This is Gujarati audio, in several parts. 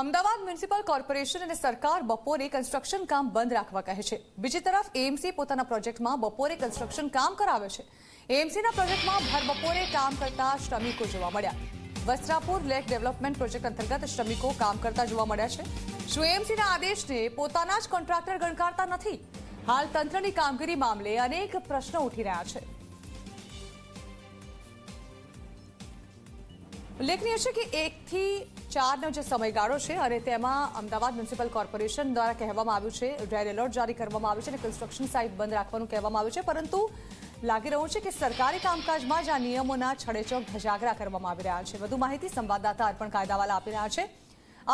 અમદાવાદ મ્યુનિસિપલ કોર્પોરેશન અને સરકાર બપોરે કન્સ્ટ્રક્શન કામ બંધ રાખવા કહે છે. બીજી તરફ એએમસી પોતાના પ્રોજેક્ટમાં બપોરે કન્સ્ટ્રક્શન કામ કરાવે છે. એએમસીના પ્રોજેક્ટમાં ભર બપોરે કામ કરતા શ્રમિકો જોવા મળ્યા. વસ્ત્રાપુર લેક ડેવલપમેન્ટ પ્રોજેક્ટ અંતર્ગત શ્રમિકો કામ કરતા જોવા મળ્યા છે. શું એએમસીના આદેશને પોતાના જ કોન્ટ્રાક્ટર ગણકારતા નથી? હાલ તંત્રની કામગીરી મામલે અનેક પ્રશ્નો ઉઠી રહ્યા છે. ઉલ્લેખનીય છે કે એકથી ચારનો જે સમયગાળો છે અને તેમાં અમદાવાદ મ્યુનિસિપલ કોર્પોરેશન દ્વારા કહેવામાં આવ્યું છે, રેડ એલર્ટ જારી કરવામાં આવ્યું છે અને કન્સ્ટ્રક્શન સાઇટ બંધ રાખવાનું કહેવામાં આવ્યું છે. પરંતુ લાગી રહ્યું છે કે સરકારી કામકાજમાં જ આ નિયમોના છડેચોક ધજાગરા કરવામાં આવી રહ્યા છે. વધુ માહિતી સંવાદદાતા અર્પણ કાયદાવાલા આપી રહ્યા છે.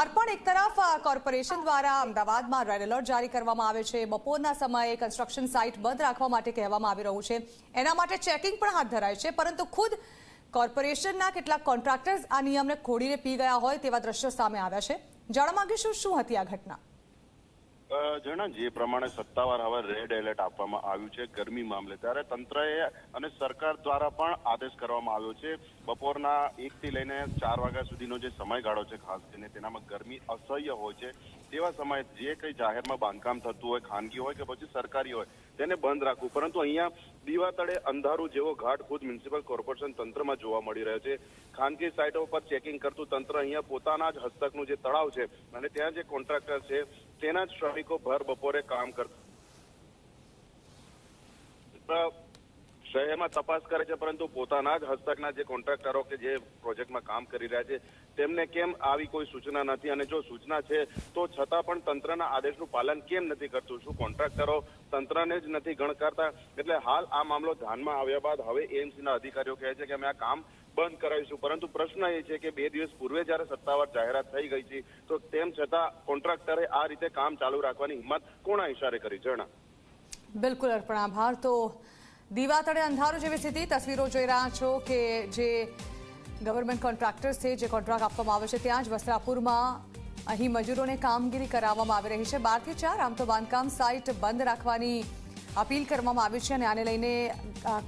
અર્પણ એક તરફ કોર્પોરેશન દ્વારા અમદાવાદમાં રેડ એલર્ટ જારી કરવામાં આવે છે. બપોરના સમયે કન્સ્ટ્રક્શન સાઇટ બંધ રાખવા માટે કહેવામાં આવી રહ્યું છે. એના માટે ચેકિંગ પણ હાથ ધરાય છે. પરંતુ ખુદ કોર્પોરેશનના કેટલાક કોન્ટ્રાક્ટર્સ આ નિયમને ખોડીને પી ગયા હોય તેવા દ્રશ્યો સામે આવ્યા છે. જાણવા માંગીશું શું હતી આ ઘટના? જણા જે પ્રમાણે સત્તાવાર હવે રેડ એલર્ટ આપવામાં આવ્યું છે ગરમી મામલે, ત્યારે તંત્રએ અને સરકાર દ્વારા પણ આદેશ કરવામાં આવ્યો છે. બપોરના એકથી લઈને ચાર વાગ્યા સુધીનો જે સમયગાળો છે, ખાસ કરીને તેનામાં ગરમી અસહ્ય હોય છે, તેવા સમયે જે કંઈ જાહેરમાં બાંધકામ થતું હોય, ખાનગી હોય કે પછી સરકારી હોય, તેને બંધ રાખવું. પરંતુ અહીંયા દીવા તળે અંધારું જેવો ઘાટ ખુદ મ્યુનિસિપલ કોર્પોરેશન તંત્રમાં જોવા મળી રહ્યો છે. ખાનગી સાઇટો પર ચેકિંગ કરતું તંત્ર અહીંયા પોતાના જ હસ્તકનું જે તળાવ છે અને ત્યાં જે કોન્ટ્રાક્ટર છે તેના જ શ્રમિકો ભર બપોરે કામ કરતા. શહેરમાં તપાસ કરે છે, પરંતુ પોતાના જ હસ્તકના જે કોન્ટ્રાક્ટરો કે જે પ્રોજેક્ટમાં કામ કરી રહ્યા છે, તેમને કેમ આવી કોઈ સૂચના નથી? અને જો સૂચના છે, તો છતાં પણ તંત્રના આદેશનું પાલન કેમ નથી કરતું? શું કોન્ટ્રાક્ટરો તંત્રને જ નથી ગણકારતા એટલે હાલ આ મામલો ધ્યાનમાં આવ્યા બાદ હવે એએમસીના અધિકારીઓ કહે છે કે અમે આ કામ બંધ કરાવીશું. પરંતુ પ્રશ્ન એ છે કે બે દિવસ પૂર્વે જ્યારે સત્તાવાર જાહેરાત થઈ ગઈ છે તો તેમ છતાં કોન્ટ્રાક્ટરે આ રીતે કામ ચાલુ રાખવાની હિંમત કોના ઇશારે કરી? જણા બિલકુલ અર્પણ આભાર. તો દીવા તળે અંધારું જેવી સ્થિતિ. તસવીરો જોઈ રહ્યા છો કે જે ગવર્મેન્ટ કોન્ટ્રાક્ટર્સ છે, જે કોન્ટ્રાક્ટ આપવામાં આવે છે, ત્યાં જ વસ્ત્રાપુરમાં અહીં મજૂરોને કામગીરી કરાવવામાં આવી રહી છે. બારથી ચાર આમ તો બાંધકામ સાઇટ બંધ રાખવાની અપીલ કરવામાં આવી છે અને આને લઈને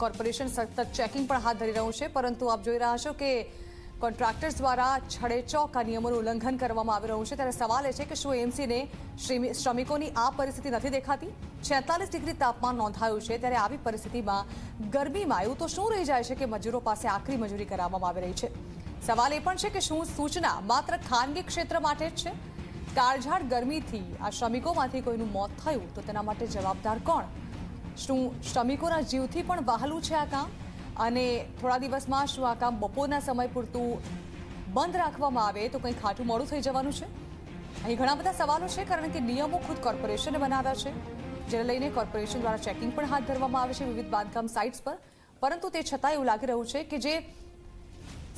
કોર્પોરેશન સતત ચેકિંગ પણ હાથ ધરી રહ્યું છે. પરંતુ આપ જોઈ રહ્યા છો કે કોન્ટ્રાક્ટર્સ દ્વારા છડેચોક આ નિયમોનું ઉલ્લંઘન કરવામાં આવી રહ્યું છે. ત્યારે સવાલ એ છે કે શું એમસીને શ્રમિકોની આ પરિસ્થિતિ નથી દેખાતી? છેતાલીસ ડિગ્રી તાપમાન નોંધાયું છે. ત્યારે આવી પરિસ્થિતિમાં ગરમીમાં એવું તો શું રહી જાય છે કે મજૂરો પાસે આકરી મજૂરી કરાવવામાં આવી રહી છે? સવાલ એ પણ છે કે શું સૂચના માત્ર ખાનગી ક્ષેત્ર માટે જ છે? કાળઝાળ ગરમીથી આ શ્રમિકોમાંથી કોઈનું મોત થયું તો તેના માટે જવાબદાર કોણ? શું શ્રમિકોના જીવથી પણ વહાલું છે આ કામ? અને થોડા દિવસમાં શું આ કામ બપોરના સમય પૂરતું બંધ રાખવામાં આવે તો કંઈ ખાટું મોડું થઈ જવાનું છે? અહીં ઘણા બધા સવાલો છે, કારણ કે નિયમો ખુદ કોર્પોરેશને બનાવ્યા છે. જેને લઈને કોર્પોરેશન દ્વારા ચેકિંગ પણ હાથ ધરવામાં આવે છે વિવિધ બાંધકામ સાઇટ્સ પર. પરંતુ તે છતાં એવું લાગી રહ્યું છે કે જે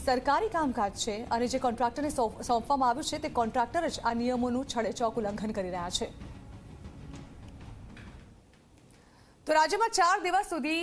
સરકારી કામકાજ છે અને જે કોન્ટ્રાક્ટરને સોંપ- સોંપવામાં આવ્યું છે, તે કોન્ટ્રાક્ટર જ આ નિયમોનું છડેચોક ઉલ્લંઘન કરી રહ્યા છે. તો રાજ્યમાં ચાર દિવસ સુધી